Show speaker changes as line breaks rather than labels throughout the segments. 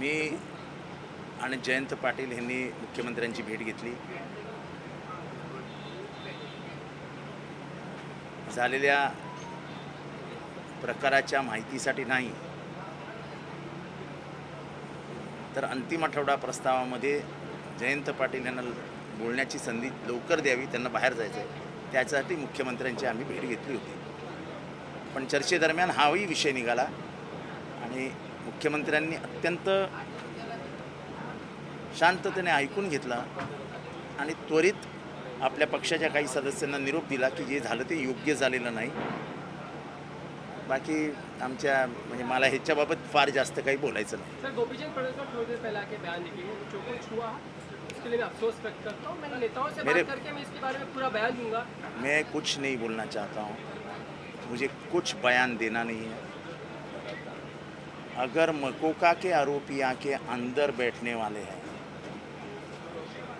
मी आणि जयंत पाटील यांनी मुख्यमंत्र्यांची भेट घेतली. झालेल्या प्रकाराच्या माहितीसाठी नाही तर अंतिम आठवडा प्रस्तावामध्ये जयंत पाटील यांना बोलण्याची संधी लवकर द्यावी त्यांना बाहेर जायचं आहे त्यासाठी मुख्यमंत्र्यांची आम्ही भेट घेतली होती. पण चर्चेदरम्यान हाही विषय निघाला आणि मुख्यमंत्र्यांनी अत्यंत शांततेने ऐकून घेतला आणि त्वरित आपल्या पक्षाच्या काही सदस्यांना निरोप दिला की जे झालं ते योग्य झालेलं नाही. बाकी आमच्या म्हणजे मला ह्याच्याबाबत फार जास्त काही बोलायचं नाही. मेरे-
मैं
कुछ नहीं बोलना चाहता हूँ। मुझे कुछ बयान देना नहीं है। अगर मकोका के आरोपी आके अंदर बैठने वाले हैं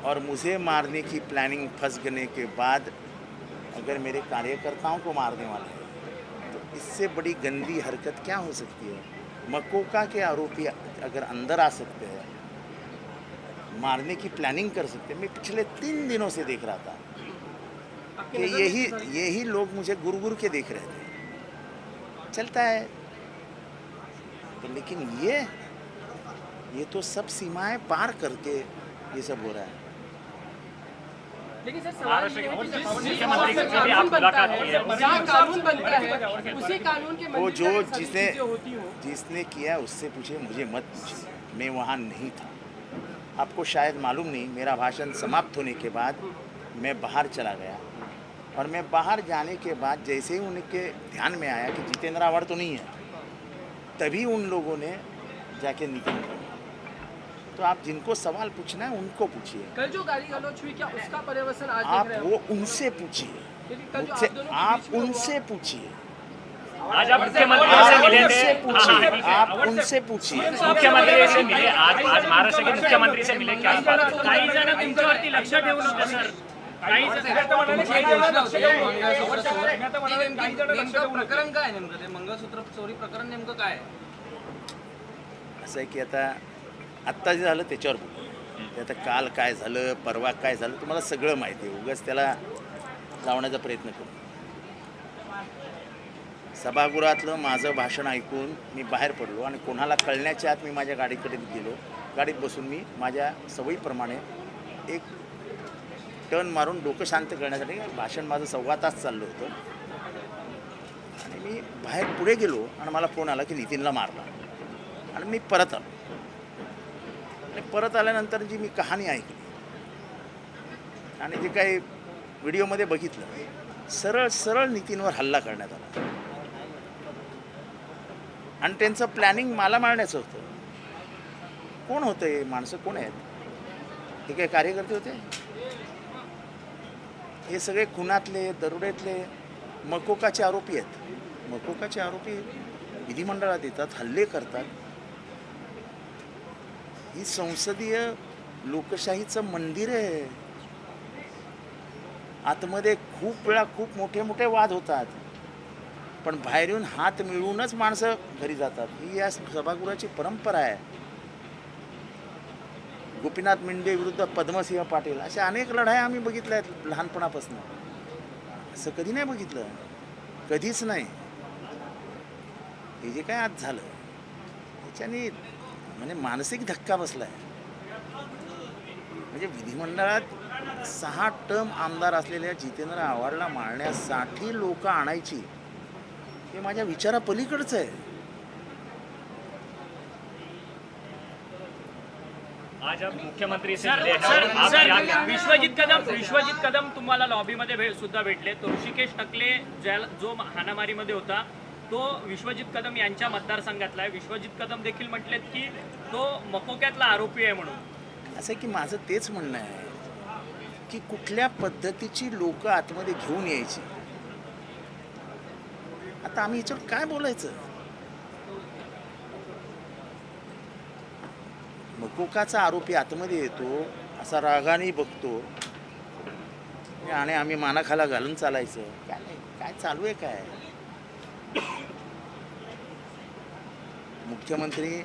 और मुझे मारने की प्लानिंग फंस गने के बाद अगर मेरे कार्यकर्ताओं को मारने वाले हैं तो इससे बड़ी गंदी हरकत क्या हो सकती है? मकोका के आरोपी अगर अंदर आ सकते हैं मारने की प्लानिंग कर सकते हैं। मैं पिछले तीन दिनों से देख रहा था कि यही यही लोग मुझे गुरु गुरु के देख रहे थे। चलता है। तो लेकिन ये ये तो सब सीमाएँ पार करके ये सब हो रहा है।
लेकिन सर सवाल कानून बनता है उसी कानून के
वो जो जिसने जिसने किया उससे पूछे मुझे मत पूछिए। मैं वहाँ नहीं था। आपको शायद मालूम नहीं मेरा भाषण समाप्त होने के बाद मैं बाहर चला गया। और मैं बाहर जाने के बाद जैसे ही उनके ध्यान में आया कि जितेंद्र आवाड़ तो नहीं है तभी उन लोगों ने जाके निकल तो आप जिनको सवाल पूछना है उनको पूछिए।
कल जो गाली गलौच हुई क्या उसका पर्यवसन आज
आप वो उनसे पूछिए। मुझसे
आप
उनसे पूछिए।
आज आप मुख्यमंत्री से मिले थे।
पूछिए। आप उनसे पूछिए।
मुख्यमंत्री से मिले आज आज महाराष्ट्र के मुख्यमंत्री से मिले क्या बात
काही जण तुमच्यावरती लक्ष ठेवून होते सर काही
नेमकं प्रकरण काय आहे नेमकं? ते मंगळसूत्र चोरी प्रकरण नेमकं काय आहे?
असं आहे की आता आत्ता जे झालं त्याच्यावर बोलू ते आता काल काय झालं परवा काय झालं तुम्हाला सगळं माहिती आहे. उगाच त्याला लावण्याचा प्रयत्न करू. सभागृहातलं माझं भाषण ऐकून मी बाहेर पडलो आणि कोणाला कळण्याच्या आत मी माझ्या गाडीकडे गेलो. गाडीत बसून मी माझ्या सवयीप्रमाणे एक टर्न मारून डोकं शांत करण्यासाठी भाषण माझं सव्वा तास चाललं होतं. आणि मी बाहेर पुढे गेलो आणि मला फोन आला की नितीनला मारला. आणि मी परत आलो. आणि परत आल्यानंतर जी मी कहाणी ऐकली आणि जे काही व्हिडिओमध्ये बघितलं सरळ सरळ नितीनवर हल्ला करण्यात आला. आणि त्यांचं प्लॅनिंग मला मारण्याचं होतं. कोण होतं? हे माणसं कोण आहेत? हे काही कार्यकर्ते होते? हे सगळे खुनातले दरोड्यातले मकोकाचे आरोपी आहेत. मकोकाचे आरोपी विधिमंडळात येतात हल्ले करतात. ही संसदीय लोकशाहीचं मंदिर आहे. आतमध्ये खूप वेळा खूप मोठे मोठे वाद होतात. पण बाहेर येऊन हात मिळवूनच माणसं घरी जातात. ही या सभागृहाची परंपरा आहे. गोपीनाथ मुंडे विरुद्ध पद्मसिंह पाटील अशा अनेक लढाया आम्ही बघितल्या आहेत लहानपणापासून. असं कधी नाही बघितलं. कधीच नाही. हे जे काय आज झालं त्याच्याने म्हणजे मानसिक धक्का बसला आहे म्हणजे विधिमंडळात सहा टर्म आमदार असलेल्या जितेंद्र आव्हाडला मारण्यासाठी लोक आणायची हे माझ्या विचारापलीकडचं आहे.
आज आप मुख्यमंत्री से
सर
मिले
सर विश्वजित कदम विश्वजित कदम तुम्हाला लॉबीमध्ये भे सुद्धा भेटले. तो ऋषिकेश टकले ज्याला जो हाणामारीमध्ये होता तो विश्वजित कदम यांच्या मतदारसंघातला आहे. विश्वजित कदम देखील म्हटलेत की तो मकोक्यातला आरोपी आहे म्हणून.
असं की माझं तेच म्हणणं आहे की कुठल्या पद्धतीची लोक आतमध्ये घेऊन यायची? आता आम्ही याच्यावर काय बोलायचं? कुकाचा आरोपी आतमध्ये येतो असा रागाने बघतो. आणि आम्ही मानाखाला घालून चालायचं. काय नाही काय चालू आहे काय? मुख्यमंत्री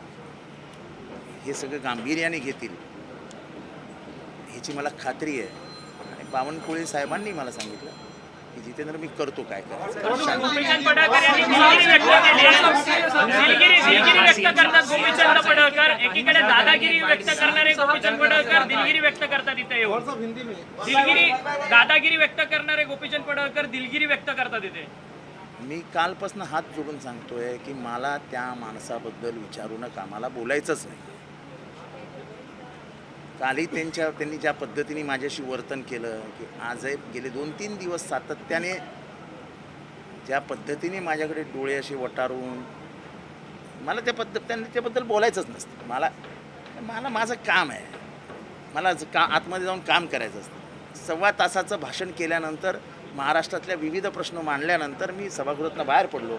हे सगळं गांभीर्याने घेतील. ह्याची मला खात्री आहे. आणि बावनकुळे साहेबांनी मला सांगितलं. की जितेंद्र मी करतो काय
एकीकडे दादागिरी व्यक्त करणारे गोपीचंद पडळकर दिलगिरी व्यक्त करतात इथे येऊन. दिलगिरी दादागिरी व्यक्त करणारे गोपीचंद पडळकर दिलगिरी व्यक्त करतात इथे.
मी कालपासून हात जोडून सांगतोय की मला त्या माणसाबद्दल विचारू नका. मला बोलायचंच नाही. कालही त्यांच्या त्यांनी ज्या पद्धतीने माझ्याशी वर्तन केलं की आजही गेले दोन तीन दिवस सातत्याने ज्या पद्धतीने माझ्याकडे डोळे असे वटारून मला त्या पद्धत त्यांनी त्याबद्दल बोलायचंच नसतं. मला मला माझं काम आहे. मला का आतमध्ये जाऊन काम करायचं असतं. सव्वा तासाचं भाषण केल्यानंतर महाराष्ट्रातल्या विविध प्रश्न मांडल्यानंतर मी सभागृहातनं बाहेर पडलो.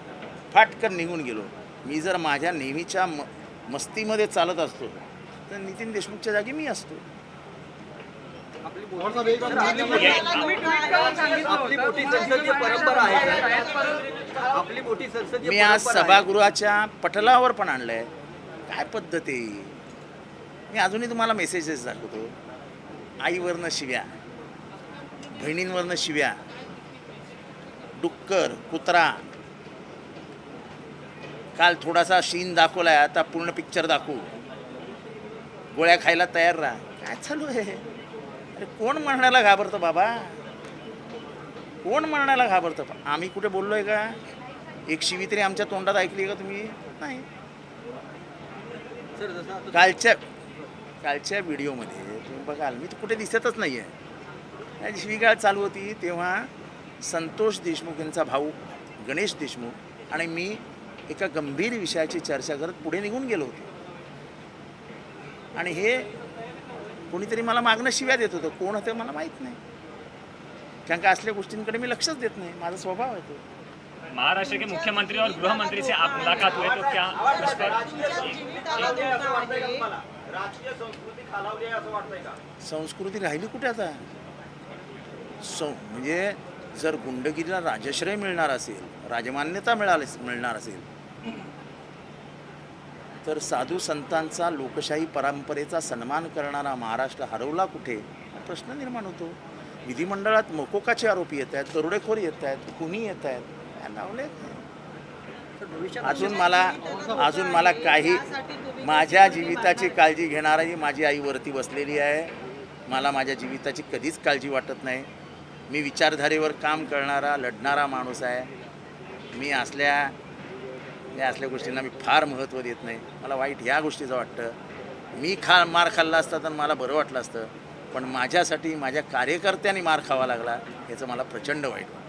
फाटकन निघून गेलो. मी जर माझ्या नेहमीच्या म मस्तीमध्ये चालत असतो तर नितीन देशमुखच्या जागी मी असतो. मी आज. सभागृहाच्या पटलावर पण आणलंय. काय पद्धत आहे? मी अजूनही तुम्हाला मेसेजेस दाखवतो. आईवरनं शिव्या बहिणींवरनं शिव्या डुक्कर कुत्रा. काल थोडासा शीन दाखवलाय आता पूर्ण पिक्चर दाखवू. गोळ्या खायला तयार राहा. काय चालू आहे? अरे कोण मरण्याला घाबरतं बाबा? कोण मरण्याला घाबरतं? आम्ही कुठे बोललोय का? एक शिवी तरी आमच्या तोंडात ऐकली का तुम्ही? नाही. कालच्या कालच्या व्हिडिओमध्ये तुम्ही बघाल मी तर कुठे दिसतच नाही आहे शिवीगाळ चालू होती तेव्हा संतोष देशमुख यांचा भाऊ गणेश देशमुख आणि मी एका गंभीर विषयाची चर्चा करत पुढे निघून गेलो होतो. आणि हे कोणीतरी मला मागणं शिव्या देत होतं. कोण होतं मला माहीत नाही. कारण का असल्या गोष्टींकडे मी लक्षच देत नाही. माझा स्वभाव आहे तो.
महाराष्ट्र के मुख्यमंत्री और गृह मंत्री से आप मुलाकात हुए तो क्या उस पर
संस्कृती राहिली कुठे आता? सं म्हणजे जर गुंडगिरीला राजश्रय मिळणार असेल राजमान्यता मिळाली मिळणार असेल तर साधू संतांचा लोकशाही परंपरेचा सन्मान करणारा महाराष्ट्र हरवला कुठे? हा प्रश्न निर्माण होतो. विधिमंडळात मकोकाचे आरोपी येत आहेत दरोडेखोर येत आहेत खुनी येत आहेत अजून मला अजून मला काही माझ्या जीविताची काळजी घेणारी माझी आई वरती बसलेली आहे. मला माझ्या जीविताची कधीच काळजी वाटत नाही. मी विचारधारेवर काम करणारा लढणारा माणूस आहे. मी असल्या या असल्या गोष्टींना मी फार महत्त्व देत नाही. मला वाईट ह्या गोष्टीचं वाटतं. मी खा मार खाल्ला असता तर मला बरं वाटलं असतं. पण माझ्यासाठी माझ्या कार्यकर्त्यांनी मार खावा लागला याचं मला प्रचंड वाईट वाटतं.